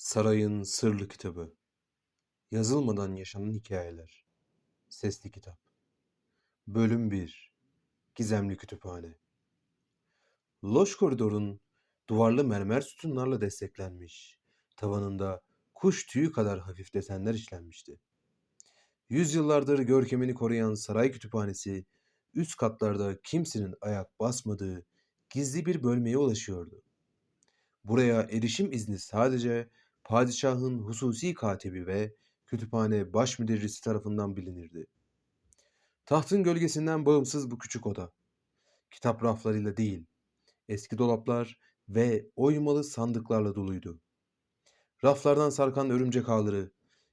Sarayın Sırlı Kitabı. Yazılmadan Yaşanan Hikayeler. Sesli Kitap. Bölüm 1 Gizemli Kütüphane. Loş koridorun duvarlı mermer sütunlarla desteklenmiş, tavanında kuş tüyü kadar hafif desenler işlenmişti. Yüzyıllardır görkemini koruyan saray kütüphanesi, üst katlarda kimsenin ayak basmadığı gizli bir bölmeye ulaşıyordu. Buraya erişim izni sadece padişahın hususi katibi ve kütüphane baş müderrisi tarafından bilinirdi. Tahtın gölgesinden bağımsız bu küçük oda. Kitap raflarıyla değil, eski dolaplar ve oymalı sandıklarla doluydu. Raflardan sarkan örümcek ağları,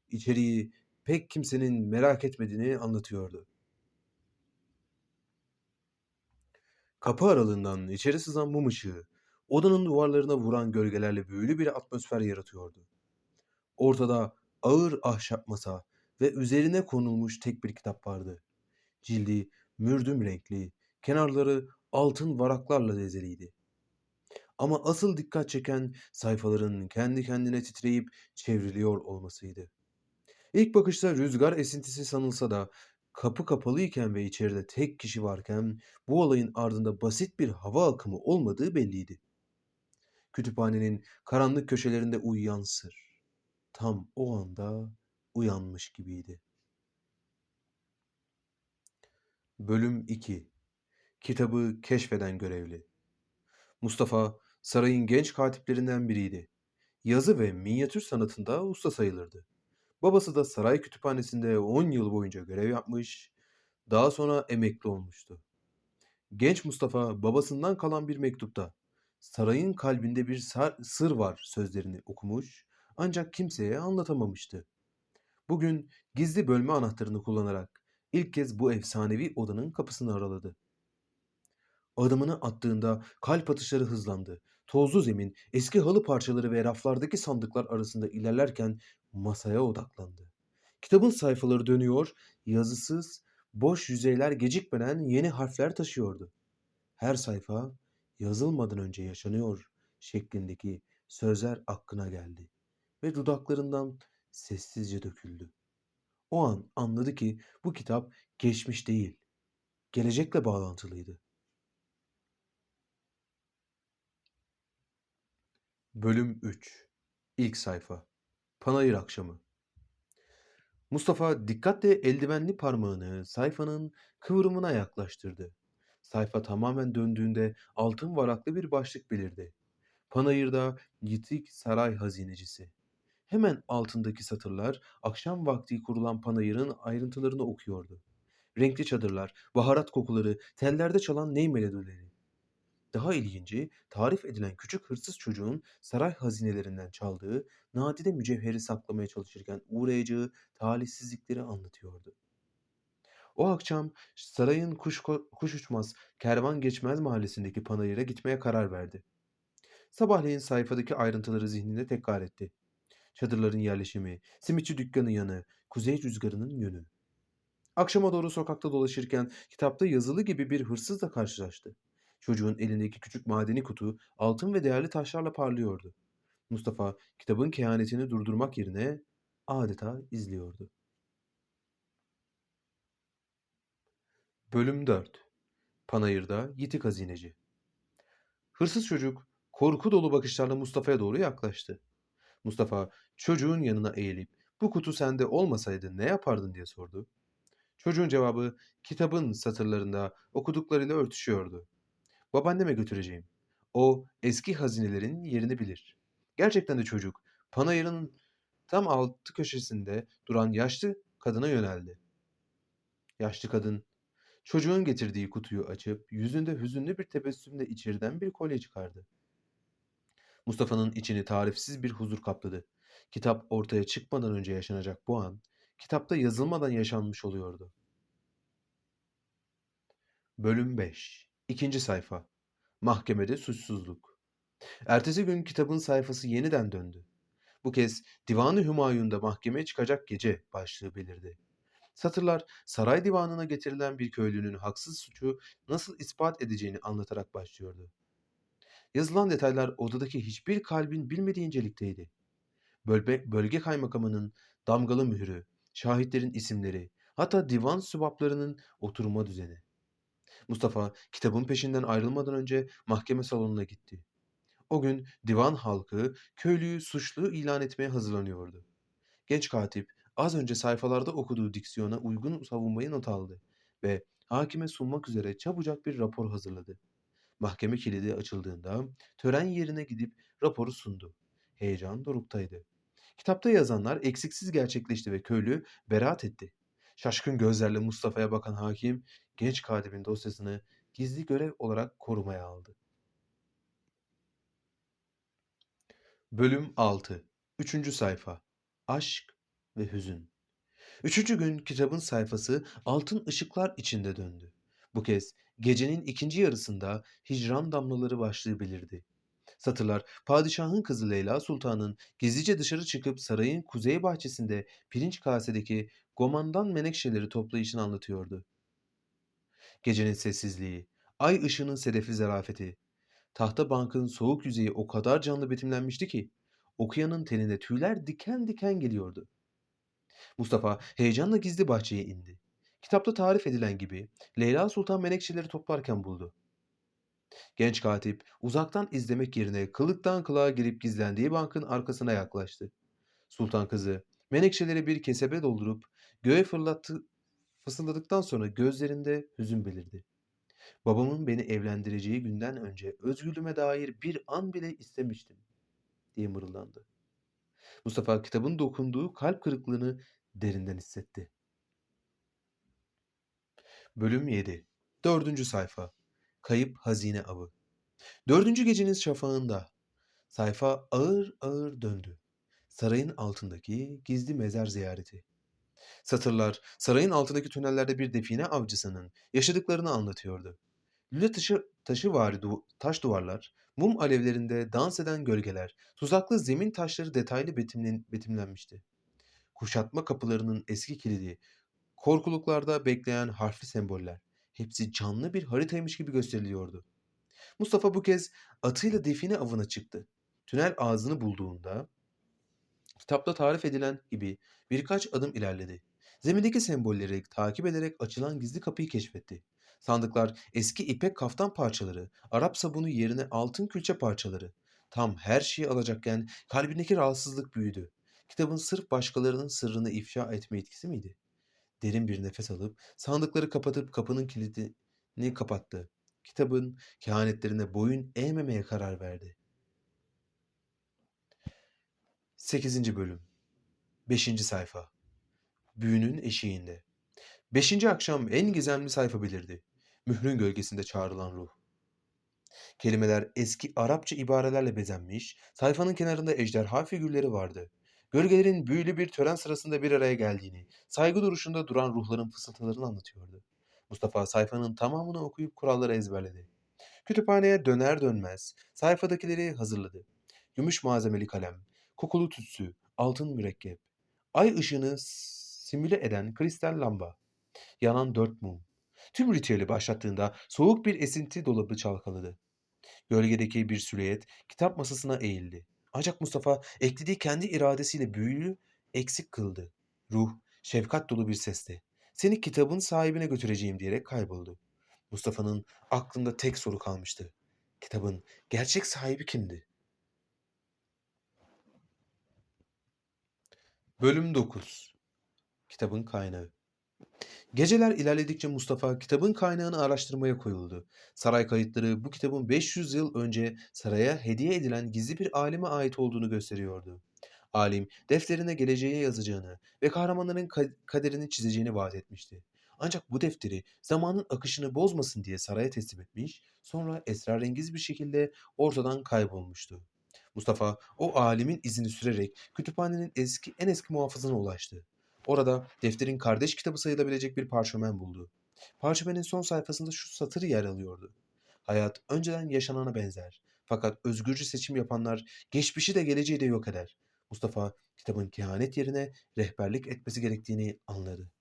içeriği pek kimsenin merak etmediğini anlatıyordu. Kapı aralığından içeri sızan mum ışığı, odanın duvarlarına vuran gölgelerle büyülü bir atmosfer yaratıyordu. Ortada ağır ahşap masa ve üzerine konulmuş tek bir kitap vardı. Cildi mürdüm renkli, kenarları altın varaklarla bezeliydi. Ama asıl dikkat çeken sayfaların kendi kendine titreyip çevriliyor olmasıydı. İlk bakışta rüzgar esintisi sanılsa da kapı kapalıyken ve içeride tek kişi varken bu olayın ardında basit bir hava akımı olmadığı belliydi. Kütüphanenin karanlık köşelerinde uyuyan sır tam o anda uyanmış gibiydi. Bölüm 2 Kitabı keşfeden görevli Mustafa sarayın genç katiplerinden biriydi. Yazı ve minyatür sanatında usta sayılırdı. Babası da saray kütüphanesinde 10 yıl boyunca görev yapmış, daha sonra emekli olmuştu. Genç Mustafa babasından kalan bir mektupta sarayın kalbinde bir sır var sözlerini okumuş ancak kimseye anlatamamıştı. Bugün gizli bölme anahtarını kullanarak ilk kez bu efsanevi odanın kapısını araladı. Adımını attığında kalp atışları hızlandı. Tozlu zemin, eski halı parçaları ve raflardaki sandıklar arasında ilerlerken masaya odaklandı. Kitabın sayfaları dönüyor, yazısız, boş yüzeyler gecikmeden yeni harfler taşıyordu. Her sayfa yazılmadan önce yaşanıyor şeklindeki sözler aklına geldi ve dudaklarından sessizce döküldü. O an anladı ki bu kitap geçmiş değil, gelecekle bağlantılıydı. Bölüm 3 İlk sayfa Panayır akşamı Mustafa dikkatle eldivenli parmağını sayfanın kıvrımına yaklaştırdı. Sayfa tamamen döndüğünde altın varaklı bir başlık belirdi. Panayırda yitik saray hazinecisi. Hemen altındaki satırlar akşam vakti kurulan panayırın ayrıntılarını okuyordu. Renkli çadırlar, baharat kokuları, tellerde çalan ney melodileri. Daha ilginci, tarif edilen küçük hırsız çocuğun saray hazinelerinden çaldığı nadide mücevheri saklamaya çalışırken uğrayacağı talihsizlikleri anlatıyordu. O akşam sarayın kuş, kuş uçmaz, kervan geçmez mahallesindeki panayıra gitmeye karar verdi. Sabahleyin sayfadaki ayrıntıları zihninde tekrar etti. Çadırların yerleşimi, simitçi dükkanı yanı, kuzey rüzgarının yönü. Akşama doğru sokakta dolaşırken kitapta yazılı gibi bir hırsızla karşılaştı. Çocuğun elindeki küçük madeni kutu altın ve değerli taşlarla parlıyordu. Mustafa kitabın kehanetini durdurmak yerine adeta izliyordu. Bölüm 4 Panayır'da Yitik Hazineci Hırsız çocuk korku dolu bakışlarla Mustafa'ya doğru yaklaştı. Mustafa çocuğun yanına eğilip bu kutu sende olmasaydı ne yapardın diye sordu. Çocuğun cevabı kitabın satırlarında okuduklarıyla örtüşüyordu. Babaanneme götüreceğim. O eski hazinelerin yerini bilir. Gerçekten de çocuk panayırın tam altı köşesinde duran yaşlı kadına yöneldi. Yaşlı kadın çocuğun getirdiği kutuyu açıp yüzünde hüzünlü bir tebessümle içeriden bir kolye çıkardı. Mustafa'nın içini tarifsiz bir huzur kapladı. Kitap ortaya çıkmadan önce yaşanacak bu an, kitapta yazılmadan yaşanmış oluyordu. Bölüm 5 İkinci sayfa Mahkemede suçsuzluk Ertesi gün kitabın sayfası yeniden döndü. Bu kez Divan-ı Hümayun'da mahkemeye çıkacak gece başlığı belirdi. Satırlar saray divanına getirilen bir köylünün haksız suçu nasıl ispat edeceğini anlatarak başlıyordu. Yazılan detaylar odadaki hiçbir kalbin bilmediği incelikteydi. Bölge, bölge kaymakamının damgalı mührü, şahitlerin isimleri, hatta divan sübaplarının oturma düzeni. Mustafa kitabın peşinden ayrılmadan önce mahkeme salonuna gitti. O gün divan halkı köylüyü suçlu ilan etmeye hazırlanıyordu. Genç katip az önce sayfalarda okuduğu diksiyona uygun savunmayı not aldı ve hakime sunmak üzere çabucak bir rapor hazırladı. Mahkeme kilidi açıldığında tören yerine gidip raporu sundu. Heyecan doruktaydı. Kitapta yazanlar eksiksiz gerçekleşti ve köylü beraat etti. Şaşkın gözlerle Mustafa'ya bakan hakim genç katibin dosyasını gizli görev olarak korumaya aldı. Bölüm 6 Üçüncü sayfa Aşk ve Hüzün Üçüncü gün kitabın sayfası altın ışıklar içinde döndü. Bu kez gecenin ikinci yarısında hicran damlaları başlığı belirdi. Satırlar padişahın kızı Leyla Sultan'ın gizlice dışarı çıkıp sarayın kuzey bahçesinde pirinç kasedeki gomandan menekşeleri toplayışını anlatıyordu. Gecenin sessizliği, ay ışığının sedefli zarafeti, tahta bankın soğuk yüzeyi o kadar canlı betimlenmişti ki okuyanın tenine tüyler diken diken geliyordu. Mustafa heyecanla gizli bahçeye indi. Kitapta tarif edilen gibi Leyla Sultan menekşeleri toplarken buldu. Genç katip uzaktan izlemek yerine kılıktan kılığa girip gizlendiği bankın arkasına yaklaştı. Sultan kızı menekşeleri bir kesebe doldurup göğe fırlattı, fısıldadıktan sonra gözlerinde hüzün belirdi. Babamın beni evlendireceği günden önce özgürlüğüme dair bir an bile istemiştim diye mırıldandı. Mustafa kitabın dokunduğu kalp kırıklığını derinden hissetti. Bölüm 7 Dördüncü sayfa Kayıp Hazine Avı Dördüncü gecenin şafağında sayfa ağır ağır döndü. Sarayın altındaki gizli mezar ziyareti. Satırlar sarayın altındaki tünellerde bir define avcısının yaşadıklarını anlatıyordu. Lüle taşı, taşı vari du taş duvarlar, mum alevlerinde dans eden gölgeler, tuzaklı zemin taşları detaylı betimlen betimlenmişti. Kuşatma kapılarının eski kilidi, korkuluklarda bekleyen harfli semboller, hepsi canlı bir haritaymış gibi gösteriliyordu. Mustafa bu kez atıyla define avına çıktı. Tünel ağzını bulduğunda kitapta tarif edilen gibi birkaç adım ilerledi. Zemindeki sembolleri takip ederek açılan gizli kapıyı keşfetti. Sandıklar eski ipek kaftan parçaları, Arap sabunu yerine altın külçe parçaları. Tam her şeyi alacakken kalbindeki rahatsızlık büyüdü. Kitabın sırf başkalarının sırrını ifşa etme etkisi miydi? Derin bir nefes alıp sandıkları kapatıp kapının kilidini kapattı. Kitabın kehanetlerine boyun eğmemeye karar verdi. 8. bölüm 5. sayfa Büyünün eşiğinde Beşinci akşam en gizemli sayfa belirdi. Mührün gölgesinde çağrılan ruh. Kelimeler eski Arapça ibarelerle bezenmiş, sayfanın kenarında ejderha figürleri vardı. Gölgelerin büyülü bir tören sırasında bir araya geldiğini, saygı duruşunda duran ruhların fısıltılarını anlatıyordu. Mustafa sayfanın tamamını okuyup kuralları ezberledi. Kütüphaneye döner dönmez sayfadakileri hazırladı. Gümüş malzemeli kalem, kokulu tütsü, altın mürekkep, ay ışığını simüle eden kristal lamba, yanan dört mum. Tüm ritüeli başlattığında soğuk bir esinti dolabı çalkaladı. Gölgedeki bir süleyet kitap masasına eğildi. Ancak Mustafa eklediği kendi iradesiyle büyüyü eksik kıldı. Ruh, şefkat dolu bir sesle seni kitabın sahibine götüreceğim diyerek kayboldu. Mustafa'nın aklında tek soru kalmıştı. Kitabın gerçek sahibi kimdi? Bölüm 9 Kitabın kaynağı Geceler ilerledikçe Mustafa kitabın kaynağını araştırmaya koyuldu. Saray kayıtları bu kitabın 500 yıl önce saraya hediye edilen gizli bir alime ait olduğunu gösteriyordu. Alim defterine geleceğe yazacağını ve kahramanların kaderini çizeceğini vaat etmişti. Ancak bu defteri zamanın akışını bozmasın diye saraya teslim etmiş, sonra esrarengiz bir şekilde ortadan kaybolmuştu. Mustafa o alimin izini sürerek kütüphanenin eski en eski muhafızına ulaştı. Orada defterin kardeş kitabı sayılabilecek bir parşömen buldu. Parşömenin son sayfasında şu satır yer alıyordu. Hayat önceden yaşanana benzer. Fakat özgürce seçim yapanlar geçmişi de geleceği de yok eder. Mustafa kitabın kehanet yerine rehberlik etmesi gerektiğini anladı.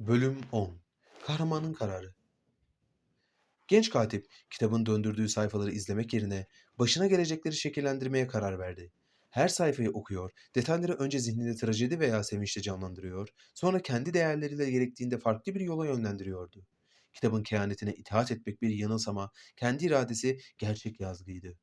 Bölüm 10 Kahramanın Kararı Genç katip kitabın döndürdüğü sayfaları izlemek yerine başına gelecekleri şekillendirmeye karar verdi. Her sayfayı okuyor, detayları önce zihninde trajedi veya sevinçle canlandırıyor, sonra kendi değerleriyle gerektiğinde farklı bir yola yönlendiriyordu. Kitabın kehanetine itaat etmek bir yanılsama, kendi iradesi gerçek yazgıydı.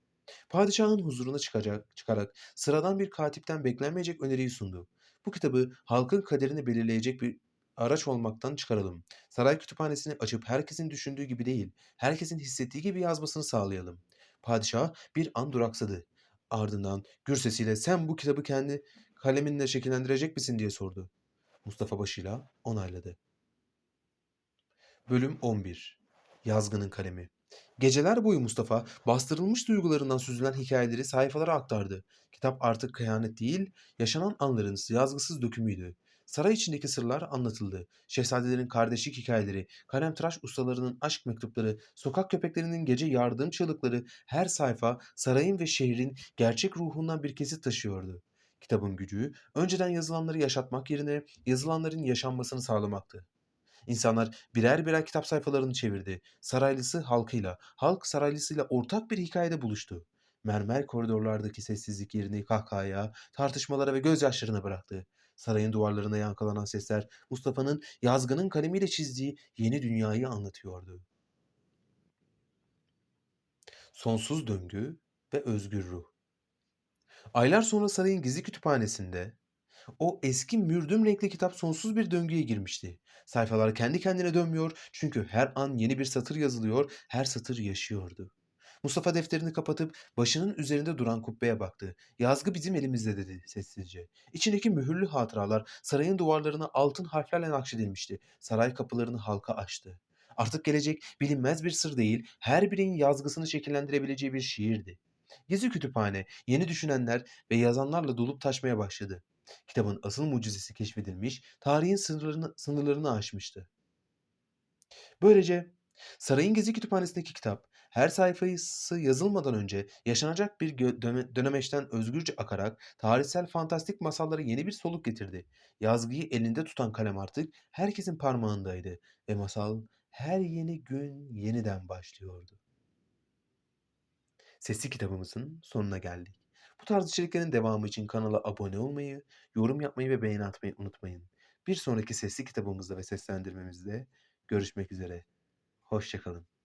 Padişahın huzuruna çıkacak, çıkarak sıradan bir katipten beklenmeyecek öneriyi sundu. Bu kitabı halkın kaderini belirleyecek bir araç olmaktan çıkaralım. Saray kütüphanesini açıp herkesin düşündüğü gibi değil, herkesin hissettiği gibi yazmasını sağlayalım. Padişah bir an duraksadı. Ardından gür sesiyle sen bu kitabı kendi kaleminle şekillendirecek misin diye sordu. Mustafa başıyla onayladı. Bölüm 11 Yazgının Kalemi Geceler boyu Mustafa bastırılmış duygularından süzülen hikayeleri sayfalara aktardı. Kitap artık kıyamet değil, yaşanan anların yazgısız dökümüydü. Saray içindeki sırlar anlatıldı. Şehzadelerin kardeşlik hikayeleri, kalemtıraş ustalarının aşk mektupları, sokak köpeklerinin gece yardım çığlıkları her sayfa sarayın ve şehrin gerçek ruhundan bir kesit taşıyordu. Kitabın gücü önceden yazılanları yaşatmak yerine yazılanların yaşanmasını sağlamaktı. İnsanlar birer birer kitap sayfalarını çevirdi. Saraylısı halkıyla, halk saraylısıyla ortak bir hikayede buluştu. Mermer koridorlardaki sessizlik yerini kahkahaya, tartışmalara ve gözyaşlarına bıraktı. Sarayın duvarlarına yankılanan sesler Mustafa'nın yazgının kalemiyle çizdiği yeni dünyayı anlatıyordu. Sonsuz döngü ve özgür ruh. Aylar sonra sarayın gizli kütüphanesinde o eski mürdüm renkli kitap sonsuz bir döngüye girmişti. Sayfalar kendi kendine dönmüyor çünkü her an yeni bir satır yazılıyor, her satır yaşıyordu. Mustafa defterini kapatıp başının üzerinde duran kubbeye baktı. Yazgı bizim elimizde dedi sessizce. İçindeki mühürlü hatıralar sarayın duvarlarına altın harflerle nakşedilmişti. Saray kapılarını halka açtı. Artık gelecek bilinmez bir sır değil, her bireyin yazgısını şekillendirebileceği bir şiirdi. Gizli kütüphane, yeni düşünenler ve yazanlarla dolup taşmaya başladı. Kitabın asıl mucizesi keşfedilmiş, tarihin sınırlarını, sınırlarını aşmıştı. Böylece sarayın gizli kütüphanesindeki kitap her sayfası yazılmadan önce yaşanacak bir dönemeçten özgürce akarak tarihsel fantastik masallara yeni bir soluk getirdi. Yazgıyı elinde tutan kalem artık herkesin parmağındaydı ve masal her yeni gün yeniden başlıyordu. Sesli kitabımızın sonuna geldik. Bu tarz içeriklerin devamı için kanala abone olmayı, yorum yapmayı ve beğeni atmayı unutmayın. Bir sonraki sesli kitabımızda ve seslendirmemizde görüşmek üzere. Hoşçakalın.